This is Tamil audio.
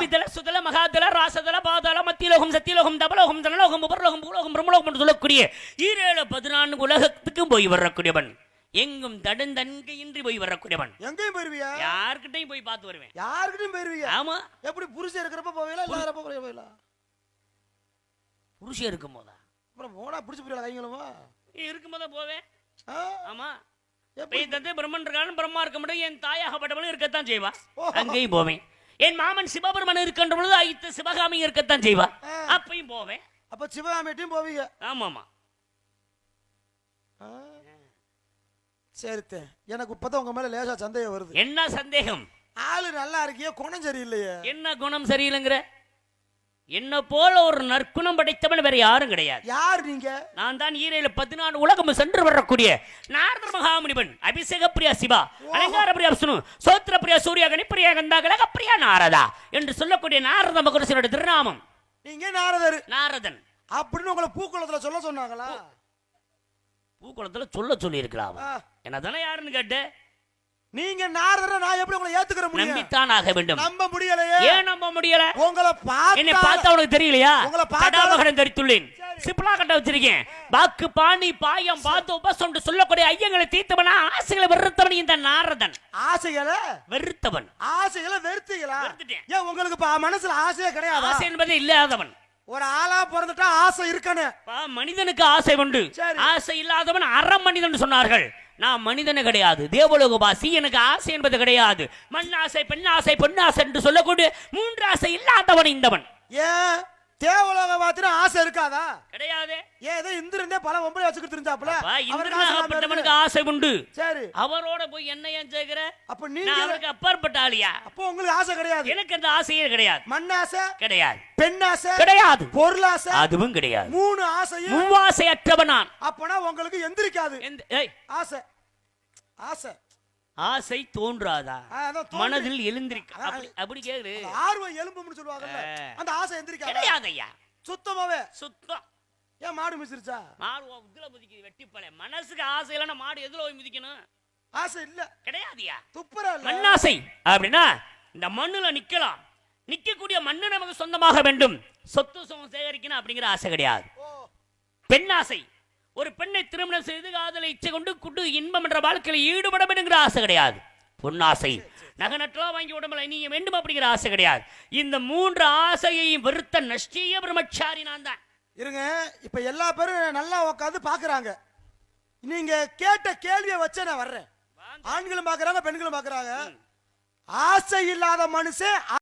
விதல சுதல மகாதல ராசதல பாதாள மத்தியலோகம் சத்தியலோகம் தபலோகம் தனலோகம் உபர்லோகம் பூலோகம் பிரம்மலோகம் என்று சொல்லக்கூடிய ஈரேழு பதினான்கு உலகத்துக்கும் போய் வரக்கூடியவன் எங்கும் தடுந்தன்கையின்றி போய் வரக்கூடியவன் எங்கேயும் போயிருவியா? யார்கிட்டையும் போய் பார்த்து வருவேன். யாருக்கிட்டையும் போயிருவியா? ஆமா. எப்படி புருஷன் இருக்கிறப்ப போவீங்களா? இல்லாதப்ப போவீங்களா? புருஷன் இருக்கும் போதா அப்புறம் போனா பிடிச்சி போயிடலாம் கைங்களுமா? இருக்கும் போதா போவேன்? ஆமா. தந்தை பிரம்மன் இருக்காலும் பிரம்மா இருக்க முடியும் என் தாயாகப்பட்டவளும் இருக்கத்தான் செய்வா. அங்கேயும் போவேன். என் மாமன் சிவபெருமன் இருக்கின்ற பொழுது ஐத்து சிவகாமி இருக்கத்தான் செய்வா. அப்பயும் போவேன். அப்ப சிவகாமிட்டையும் போவீங்க? ஆமாமா? சரித்தே எனக்கு இப்பதான் உங்க மேல லேசா சந்தேகம் வருது. என்ன சந்தேகம்? ஆளு நல்லா இருக்கியே குணம் சரியில்லையே. என்ன குணம் சரியில்லைங்கிற? என்ன போல ஒரு நற்குணம் படைத்தவன் வேற யாரும் கிடையாது. யார் நீங்க? நான் தான் ஈரையில பதினாலு உலகம் சென்று வரக்கூடிய நாரத மகாமுனிவன் அபிஷேக பிரியா சிவா அலங்கார பிரியா விஷ்ணு சோத்திர பிரியா சூர்யா கணிப்பிரியா கந்தா கலக பிரியா நாரதா என்று சொல்லக்கூடிய நாரத மகரிஷியோட திருநாமம். நீங்க நாரதர்? நாரதன். அப்படின்னு உங்களை பூக்குளத்துல சொல்ல சொன்னாங்களா? பூக்குளத்துல சொல்ல சொல்லி இருக்கலாம். என்ன தானே யாருன்னு கேட்டு? நீங்க நாரதரை நான் எப்படி உங்களை ஏத்துக்கிற முடியும்? நம்பித்தான் ஆக வேண்டும். நம்ப முடியலையே. ஏன் நம்ப முடியல? உங்களை என்னை பார்த்தா பார்த்தா உனக்கு தெரியலையா? உங்களை பார்த்தா- தரித்துள்ளேன். சிப்பிளா கட்ட வச்சிருக்கேன். பாக்கு பாணி பாயம் பாத்து உபசம் என்று சொல்லக்கூடிய ஐயங்களை தீர்த்தவனா ஆசைகளை வெறுத்தவன் இந்த நாரதன். ஆசைகளை வெறுத்தவன். ஆசைகளை வெறுத்தீங்களா? வெறுத்துட்டேன். ஏன் உங்களுக்கு மனசுல ஆசையே கிடையாதா? ஆசை என்பது இல்லாதவன். ஒரு ஆளா பிறந்துட்டா ஆசை இருக்கணும். பா, மனிதனுக்கு ஆசை உண்டு. ஆசை இல்லாதவன் அறம் மனிதன் சொன்னார்கள். நான் மனிதனு கிடையாது. தேவலோகவாசி எனக்கு ஆசை என்பது கிடையாது. மண் ஆசை பெண் ஆசை பொன் ஆசை என்று சொல்லக்கூடிய மூன்று ஆசை இல்லாதவன் இந்தவன். ஏன்? தேவலோக பாத்திரம் ஆசை இருக்காதா? கிடையாது. ஏதோ இந்திரனே பல ஒன்பது வச்சுக்கிட்டு இருந்தாப்ல அவருக்கு ஆசை உண்டு. சரி. அவரோட போய் என்ன ஏன் சேர்க்கிற? அப்ப நீங்க அவருக்கு அப்பாற்பட்ட ஆளியா? அப்போ உங்களுக்கு ஆசை கிடையாது. எனக்கு அந்த ஆசையே கிடையாது. மண் ஆசை கிடையாது. பெண் ஆசை கிடையாது. பொருள் ஆசை அதுவும் கிடையாது. மூணு ஆசையும் மூவாசை அற்றவன் நான். அப்பனா உங்களுக்கு எந்திரிக்காது. ஆசை. ஆசை. ஆசை தோன்றாதா? மனதில் எழுந்திருக்க அப்படி அந்த ஆர்வம் எலும்புன்னு சொல்லுவாங்கல்ல ஆ. அந்த ஆசை எந்திரிக்காது? கிடையாது ஐயா சுத்தமாவே? சுத்தம். ஏன் மாடு மிசிருச்சா மாடு இதுல முதிக்குது வெட்டிப்பல மனசுக்கு ஆசை இல்லைன்னா மாடு எதுல போய் மிதிக்கணும்? ஆசை இல்ல. கிடையாதுயா துப்புரா மண்ணாசை அப்படின்னா இந்த மண்ணுல நிக்கலாம். நிக்கக்கூடிய மண்ணு நமக்கு சொந்தமாக வேண்டும். சொத்து சுகம் சேகரிக்கணும் அப்படிங்கிற ஆசை கிடையாது. பெண்ணாசை. ஒரு பெண்ணை திருமணம் செய்து காதலை இச்சை கொண்டு குண்டு இன்பம் என்ற வாழ்க்கையில் ஈடுபட வேண்டுங்கிற ஆசை கிடையாது. பொன்னாசை. நகநற்றா வாங்கி உடம்புல நீ வேண்டும் அப்படிங்கிற ஆசை கிடையாது. இந்த மூன்று ஆசையையும் வெறுத்த நஷ்டீய பிரம்மச்சாரி நான் தான். இருங்க இப்ப எல்லா பேரும் நல்லா உட்காந்து பாக்குறாங்க. நீங்க கேட்ட கேள்வியை வச்சே நான் வர்றேன். ஆண்களும் பாக்குறாங்க பெண்களும் பாக்குறாங்க. ஆசை இல்லாத மனுஷன்